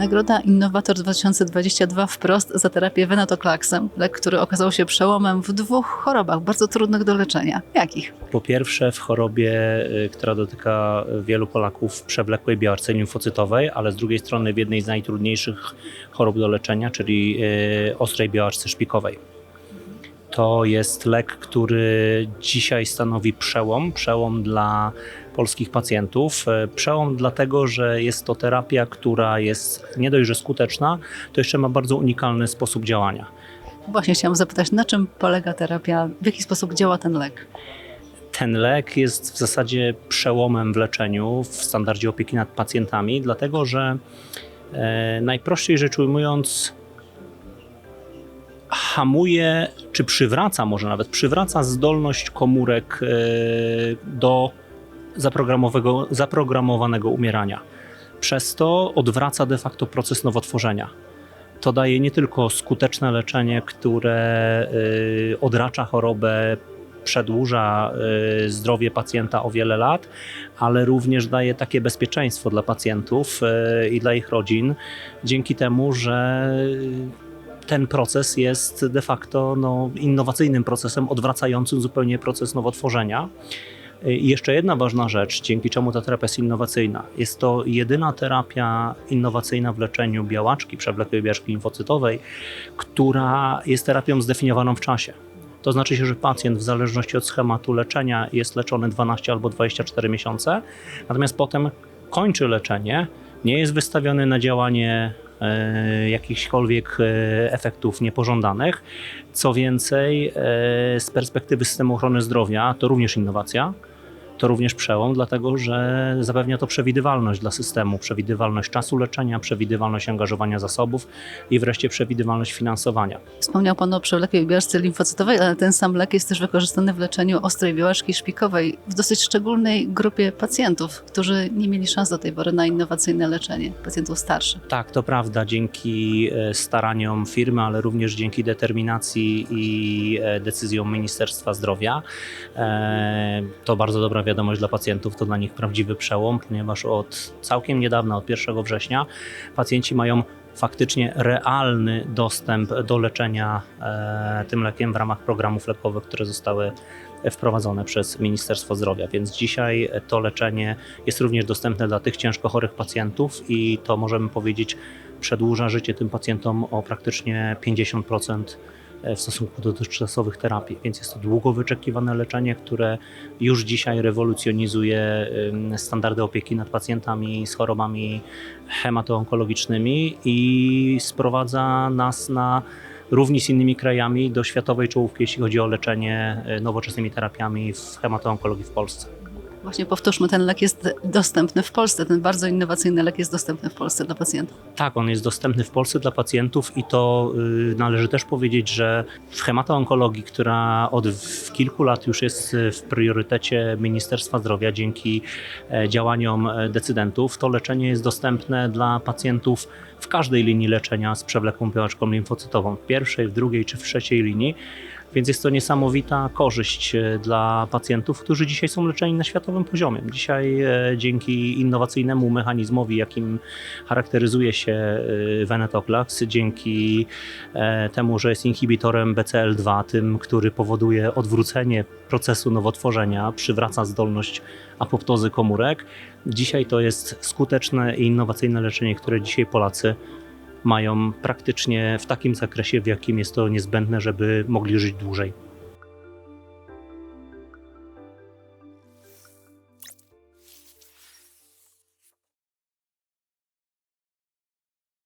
Nagroda Innowator 2022 wprost za terapię venetoklaksem. Lek, który okazał się przełomem w dwóch chorobach bardzo trudnych do leczenia. Jakich? Po pierwsze w chorobie, y, która dotyka wielu Polaków, przewlekłej białarce limfocytowej, ale z drugiej strony w jednej z najtrudniejszych chorób do leczenia, czyli y, ostrej białarce szpikowej. To jest lek, który dzisiaj stanowi przełom, przełom dla polskich pacjentów. Y, Przełom dlatego, że jest to terapia, która jest nie dość, że skuteczna, to jeszcze ma bardzo unikalny sposób działania. Właśnie chciałam zapytać, na czym polega terapia, w jaki sposób działa ten lek? Ten lek jest w zasadzie przełomem w leczeniu, w standardzie opieki nad pacjentami, dlatego że e, najprościej rzecz ujmując, hamuje, czy przywraca, może nawet przywraca zdolność komórek e, do zaprogramowanego umierania. Przez to odwraca de facto proces nowotworzenia. To daje nie tylko skuteczne leczenie, które y, odracza chorobę, przedłuża y, zdrowie pacjenta o wiele lat, ale również daje takie bezpieczeństwo dla pacjentów i dla ich rodzin, dzięki temu, że ten proces jest de facto no, innowacyjnym procesem odwracającym zupełnie proces nowotworzenia. I jeszcze jedna ważna rzecz, dzięki czemu ta terapia jest innowacyjna. Jest to jedyna terapia innowacyjna w leczeniu białaczki, przewlekłej białaczki limfocytowej, która jest terapią zdefiniowaną w czasie. To znaczy się, że pacjent w zależności od schematu leczenia jest leczony 12 albo 24 miesiące, natomiast potem kończy leczenie, nie jest wystawiony na działanie jakichśkolwiek e, efektów niepożądanych. Co więcej, e, z perspektywy systemu ochrony zdrowia to również innowacja, to również przełom, dlatego że zapewnia to przewidywalność dla systemu, przewidywalność czasu leczenia, przewidywalność angażowania zasobów i wreszcie przewidywalność finansowania. Wspomniał Pan o przewlekłej białeczce limfocytowej, ale ten sam lek jest też wykorzystany w leczeniu ostrej białaczki szpikowej w dosyć szczególnej grupie pacjentów, którzy nie mieli szans do tej pory na innowacyjne leczenie, pacjentów starszych. Tak, to prawda, dzięki e, staraniom firmy, ale również dzięki determinacji i e, decyzjom Ministerstwa Zdrowia. e, To bardzo dobra wiadomość dla pacjentów, to dla nich prawdziwy przełom, ponieważ od całkiem niedawna, od 1 września, pacjenci mają faktycznie realny dostęp do leczenia e, tym lekiem w ramach programów lekowych, które zostały wprowadzone przez Ministerstwo Zdrowia. Więc dzisiaj to leczenie jest również dostępne dla tych ciężko chorych pacjentów i to możemy powiedzieć przedłuża życie tym pacjentom o praktycznie 50% w stosunku do dotychczasowych terapii. Więc jest to długo wyczekiwane leczenie, które już dzisiaj rewolucjonizuje standardy opieki nad pacjentami z chorobami hematoonkologicznymi i sprowadza nas na równi z innymi krajami do światowej czołówki, jeśli chodzi o leczenie y, nowoczesnymi terapiami w hematoonkologii w Polsce. Właśnie powtórzmy, ten lek jest dostępny w Polsce, ten bardzo innowacyjny lek jest dostępny w Polsce dla pacjentów. Tak, on jest dostępny w Polsce dla pacjentów i to y, należy też powiedzieć, że w hematoonkologii, która od kilku lat już jest y, w priorytecie Ministerstwa Zdrowia dzięki e, działaniom e, decydentów, to leczenie jest dostępne dla pacjentów w każdej linii leczenia z przewlekłą białaczką limfocytową, w pierwszej, w drugiej czy w trzeciej linii. Więc jest to niesamowita korzyść e, dla pacjentów, którzy dzisiaj są leczeni na światowym poziomie. Dzisiaj e, dzięki innowacyjnemu mechanizmowi, jakim charakteryzuje się e, Venetoclax, dzięki temu, że jest inhibitorem BCL2, tym, który powoduje odwrócenie procesu nowotworzenia, przywraca zdolność apoptozy komórek. Dzisiaj to jest skuteczne i innowacyjne leczenie, które dzisiaj Polacy mają praktycznie w takim zakresie, w jakim jest to niezbędne, żeby mogli żyć dłużej.